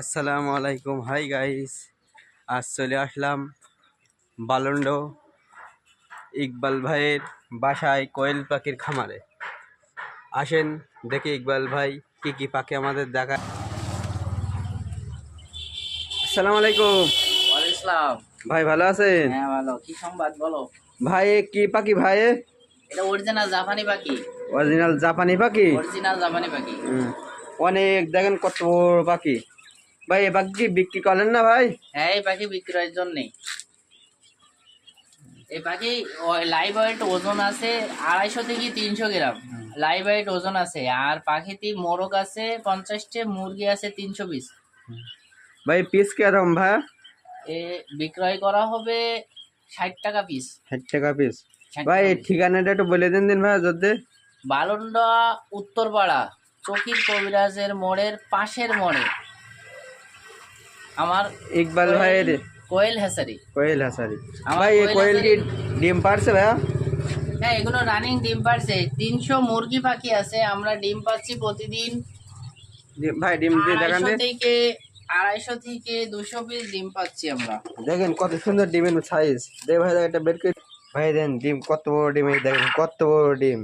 আসসালামু আলাইকুম। Hi guys আজ চলে আসলাম বালন্ড ইকবাল ভাইয়ের বাসায় কোয়েল পাখির খামারে। আসেন দেখি ইকবাল ভাই কি কি পাখি আমাদের দেখা আসসালামু আলাইকুম। ইসলাম ভাই ভালো আছেন? হ্যাঁ ভালো। কি সংবাদ বলো? ভাই কি পাখি ভাই? এটা অরিজিনাল জাপানি পাখি। অরিজিনাল জাপানি পাখি? অরিজিনাল জাপানি পাখি। অনেক দেখেন কত পাখি। ভাই এ পাখি বিক্রি করেন না ভাই? হ্যাঁ এই পাখি বিক্রয়ের জন্যে এই পাখি লাইভ ওয়েট ওজন আছে আড়াইশো থেকে তিনশো গ্রাম। লাইভ ওয়েট ওজন আছে। আর পাখিটি মোরগ আছে পঞ্চাশটে মুরগি আছে তিনশো পিস। ভাই পিস কীরকম ভাই? এ বিক্রয় করা হবে ষাট টাকা পিস ষাট টাকা পিস ভাই ঠিকানাটা একটু বলে দিন দিন ভাই যদি। বালন্ডা উত্তরপাড়া চকির কবিরাজের মোড়ের পাশের মোড়ে। আমার ইকবাল ভাইয়ের কোয়েল হেসারি। কোয়েল হাসারি। ভাই এই কোয়েল কি ডিম পারছে ভাইয়া? হ্যাঁ এগুলো রানিং ডিম পারছে। তিনশো মুরগি পাখি আছে আমরা ডিম পাচ্ছি প্রতিদিন। ভাই ডিম দিয়ে দেখান থেকে আড়াইশো থেকে দুশো পিস ডিম পাচ্ছি আমরা। দেখেন কত সুন্দর ডিমের সাইজ দে ভাই একটা বের করে ভাই দেন ডিম কত বড় ডিম দেখেন কত বড় ডিম।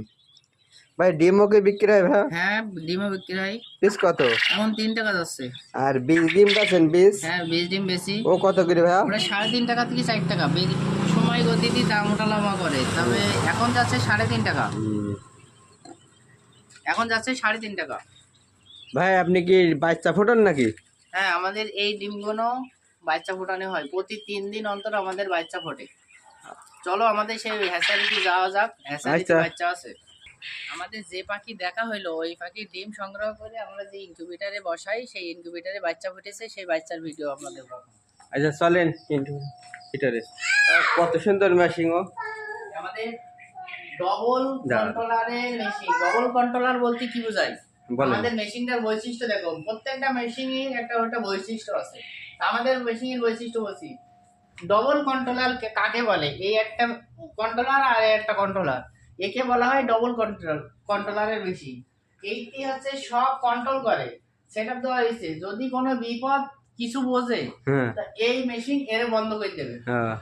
ভাই ডিমও কি বিক্রি হয় ভাই? হ্যাঁ ডিমও বিক্রি হয়। পিস কত? এখন তিন টাকা যাচ্ছে। আর বীজ ডিম আছেন বীজ? হ্যাঁ বীজ ডিম বেশি। ও কত করে ভাইয়া ওটা সাড়ে তিন টাকা থেকে চার টাকা। সময় গতিতে দাম ওঠানামা করে। তবে এখন যাচ্ছে সাড়ে তিন টাকা। এখন যাচ্ছে সাড়ে তিন টাকা। ভাই আপনি কি বাচ্চা ফোটান নাকি? হ্যাঁ আমাদের এই ডিমগুলো বাচ্চা ফোটানো হয়। প্রতি তিন দিন অন্তর আমাদের বাচ্চা ফোটে। চলো আমাদের সেই হ্যাসারিতে যাওয়া যাক। হ্যাসারিতে আচ্ছা। বাচ্চা আছে। আমাদের যে পাখি দেখা হইল ওই পাখির ডিম সংগ্রহ করে আমরা যে ইনকিউবেটারে বসাই সেই ইনকিউবেটারে বাচ্চা ফুটেছে সেই বাচ্চার ভিডিও আপনাদের। আচ্ছা চলেন এটারে কত সুন্দর মেশিং ও। আমাদের ডবল দাঁড়ান। কন্ট্রোলারের মেশিন ডবল কন্ট্রোলার বলতে কি বোঝায়? আমাদের মেশিনটার বৈশিষ্ট্য দেখো। প্রত্যেকটা মেশিনের একটা একটা বৈশিষ্ট্য আছে। আমাদের মেশিনের বৈশিষ্ট্য বলছি ডবল কন্ট্রোলার কাকে বলে? এই একটা কন্ট্রোলার আর একটা কন্ট্রোলার একে বলা হয় ডবল কন্ট্রোল কন্ট্রোলারের মেশিন এইটি হচ্ছে সব কন্ট্রোল করে। সেটআপ দেওয়া হয়েছে। যদি কোনো বিপদ কিছু বোঝে হ্যাঁ। তা এই মেশিন এর বন্ধ করে দেবে। হ্যাঁ।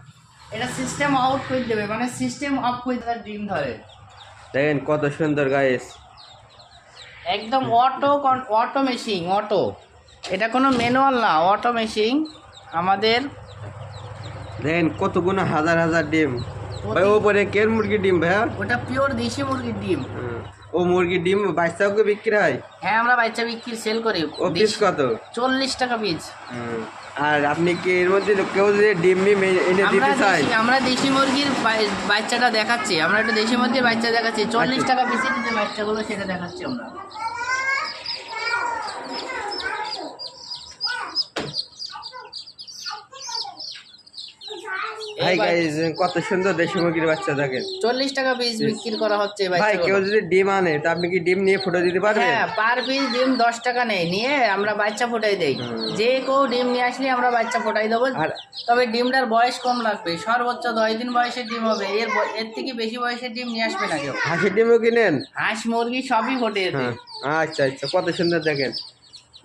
এটা সিস্টেম আউট করে দেবে মানে সিস্টেম অফ করে তার ডিম ধরে। দেখেন কত সুন্দর গাইস একদম অটো অটো মেশিন অটো এটা কোনো ম্যানুয়াল না অটো মেশিন আমাদের দেখেন কতগুলো হাজার হাজার ডিম। ভাই ওপরে কের মুরগির ডিম ভাইয়া ওটা পিওর দেশি মুরগির ডিম ও মুরগির ডিম বাচ্চাকে বিক্রি হয় হ্যাঁ আমরা বাচ্চা বিক্রি সেল করি ও পিস কত চল্লিশ টাকা পিস আর আপনি কি এর মধ্যে কেউ যদি ডিম এ- এনে দিতে চাই আমরা দেশি মুরগির বাচ্চাটা দেখাচ্ছি আমরা একটা দেশি মুরগির বাচ্চা দেখাচ্ছি চল্লিশ। টাকা পিসের যে বাচ্চাগুলো সেটা দেখাচ্ছি আমরা ভাই গাইস কত সুন্দর দেশি মুরগির বাচ্চা দেখেন। চল্লিশ টাকা পিস বিক্রি করা হচ্ছে এই ভাই কেউ যদি ডিম আনে তা আপনি কি ডিম নিয়ে ফুটো দিতে পারবেন? হ্যাঁ পার পিস ডিম দশ টাকা নেই। নিয়ে আমরা বাচ্চা ফোটাই দেই। যে কেউ ডিম নিয়ে আসলে আমরা বাচ্চা ফোটাই দেবো। তবে ডিমটার বয়স কম লাগবে। সর্বোচ্চ দশ দিন বয়সের ডিম হবে। এর এর থেকে বেশি বয়সের ডিম নিয়ে আসবে না কেউ। হাঁসের ডিমও কিনেন? হাঁস মুরগি সবই ফোটে হ্যাঁ। আচ্ছা আচ্ছা কত সুন্দর দেখেন।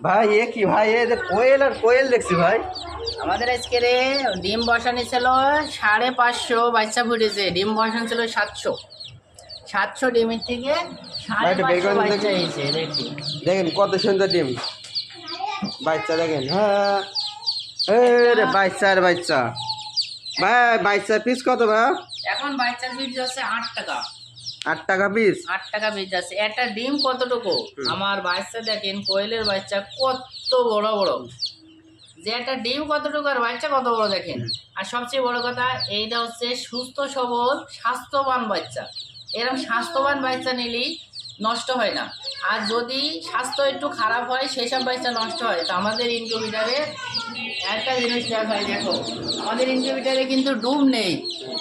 ভাই এ কি ভাই? এ যে কোয়েল আর কোয়েল দেখছি ভাই। আমাদের আজকে রে ডিম বসানো ছিল সাড়ে পাঁচশো বাচ্চা ফুটেছে। ডিম বসানো ছিল সাতশো। সাতশো ডিমের থেকে সাড়ে পাঁচশো বাচ্চা হয়েছে দেখি দেখেন কত সুন্দর ডিম। বাচ্চা দেখেন হ্যাঁ। রে বাচ্চা রে বাচ্চা। ভাই বাচ্চা পিস কত ভাই? এখন বাচ্চার পিস যাচ্ছে আট টাকা। আট টাকা পিস? আট টাকা বেচ যাচ্ছে একটা ডিম কতটুকু। আমার বাচ্চা দেখেন কোয়েলের বাচ্চা কত বড় বড়। যে একটা ডিম কতটুকু আর বাচ্চা কত বড় দেখেন। আর সবচেয়ে বড় কথা এইটা হচ্ছে সুস্থ সবল স্বাস্থ্যবান বাচ্চা। এরকম স্বাস্থ্যবান বাচ্চা নিলেই নষ্ট হয় না। আর যদি স্বাস্থ্য একটু খারাপ হয় সেসব বাচ্চা নষ্ট হয়। তো আমাদের ইনকিউবেটারে একটা জিনিস দেখায় দেখো। আমাদের ইনকিউবেটারে কিন্তু ডুম নেই।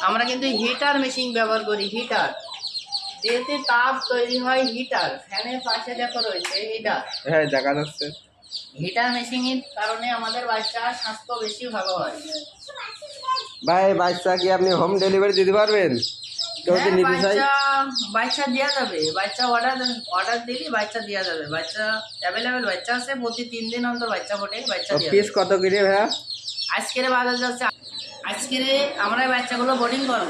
আমরা কিন্তু হিটার মেশিন ব্যবহার করি হিটার। এতে তাপ তৈরি হয় হিটার ফ্যানের পাশে দেখো রয়েছে হিটার। হ্যাঁ দেখা যাচ্ছে। হিটার মেশিনের কারণে আমাদের বাচ্চার স্বাস্থ্য বেশি ভালো হয়। ভাই বাচ্চা কি আপনি হোম ডেলিভারি দিতে পারবেন? কেউ যদি হ্যাঁ, নিতে বাচ্চা বাচ্চা দেওয়া যাবে। বাচ্চা অর্ডার অর্ডার দিলে বাচ্চা দেওয়া যাবে। বাচ্চা অ্যাভেলেবেল বাচ্চা আছে প্রতি তিন দিন অন্তর বাচ্চা ফোটে বাচ্চা দেওয়া পিস কত করে ভাইয়া? আজকের বাজার যাচ্ছে আজকের আমরা বাচ্চাগুলো বোর্ডিং করব।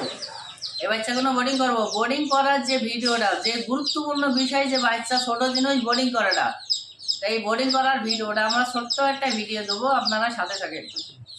বাচ্চাগুলো বোর্ডিং করব। বোর্ডিং করার যে ভিডিওটা, যে গুরুত্বপূর্ণ বিষয় যে বাচ্চা ছোটো জিনিস বোর্ডিং করাটা, তাই বোর্ডিং করার ভিডিওটা আমরা ছোট্ট একটা ভিডিও দেবো আপনারা সাথে থাকেন।